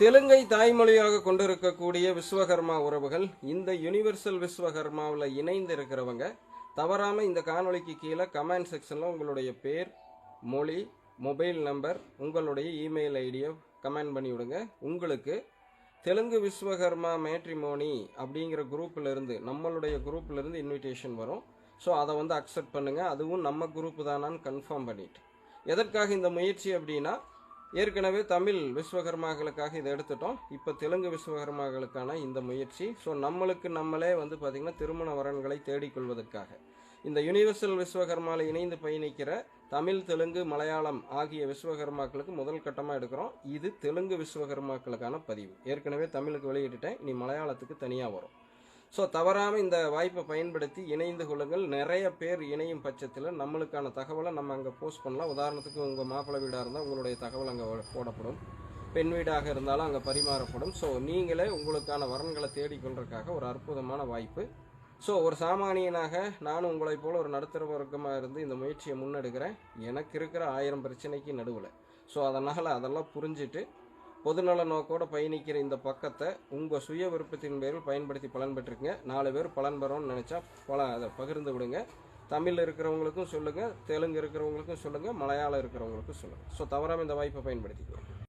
தெலுங்கை தாய்மொழியாக கொண்டிருக்கக்கூடிய விஸ்வகர்மா உறவுகள் இந்த யுனிவர்சல் விஸ்வகர்மாவில் இணைந்து இருக்கிறவங்க தவறாமல் இந்த காணொலிக்கு கீழே கமெண்ட் செக்ஷனில் உங்களுடைய பேர் மொழி மொபைல் நம்பர் உங்களுடைய இமெயில் ஐடியை கமெண்ட் பண்ணி விடுங்க. உங்களுக்கு தெலுங்கு விஸ்வகர்மா மேட்ரிமோனி அப்படிங்கிற குரூப்பிலிருந்து இருந்து நம்மளுடைய குரூப்பிலிருந்து இன்விடேஷன் வரும். ஸோ அதை வந்து அக்செப்ட் பண்ணுங்கள் அதுவும் நம்ம குரூப் தானான்னு கன்ஃபார்ம் பண்ணிட்டு. எதற்காக இந்த முயற்சி அப்படின்னா ஏற்கனவே தமிழ் விஸ்வகர்மாக்களுக்காக இதை எடுத்துட்டோம். இப்போ தெலுங்கு விஸ்வகர்மாக்களுக்கான இந்த முயற்சி. ஸோ நம்மளுக்கு நம்மளே வந்து பார்த்திங்கன்னா திருமண வரன்களை தேடிக்கொள்வதற்காக. இந்த யுனிவர்சல் விஸ்வகர்மாவில் இணைந்து பயணிக்கிற தமிழ் தெலுங்கு மலையாளம் ஆகிய விஸ்வகர்மாக்களுக்கு முதல் கட்டமாக எடுக்கிறோம். இது தெலுங்கு விஸ்வகர்மாக்களுக்கான பதிவு. ஏற்கனவே தமிழுக்கு வெளியிட்டுட்டேன். இனி மலையாளத்துக்கு தனியாக வரும். ஸோ தவறாமல் இந்த வாய்ப்பை பயன்படுத்தி இணைந்து கொள்ளுங்கள். நிறைய பேர் இணையும் பட்சத்தில் நம்மளுக்கான தகவலை நம்ம அங்கே போஸ்ட் பண்ணலாம். உதாரணத்துக்கு உங்கள் மாப்பிள்ளை வீடாக இருந்தால் உங்களுடைய தகவல் அங்கே போடப்படும். பெண் வீடாக இருந்தாலும் அங்கே பரிமாறப்படும். ஸோ நீங்களே உங்களுக்கான வரன்களை தேடிக்கொள்றதுக்காக ஒரு அற்புதமான வாய்ப்பு. ஸோ ஒரு சாமானியனாக நானும் உங்களைப் போல் ஒரு நடுத்தர வர்க்கமாக இருந்து இந்த முயற்சியை முன்னெடுக்கிறேன். எனக்கு இருக்கிற ஆயிரம் பிரச்சனைக்கு நடுவில். ஸோ அதனால் அதெல்லாம் புரிஞ்சுட்டு பொதுநல நோக்கோட பயணிக்கிற இந்த பக்கத்தை உங்கள் சுய விருப்பத்தின் பேரில் பயன்படுத்தி பலன் பெற்றுக்குங்க நாலு பேர் பலன் பெறோம்னு நினச்சா பல அதை பகிர்ந்து விடுங்க. தமிழ் இருக்கிறவங்களுக்கும் சொல்லுங்கள் தெலுங்கு இருக்கிறவங்களுக்கும் சொல்லுங்கள் மலையாளம் இருக்கிறவங்களுக்கும் சொல்லுங்கள் ஸோ தவறாமல் இந்த வாய்ப்பை பயன்படுத்திக்குவோம்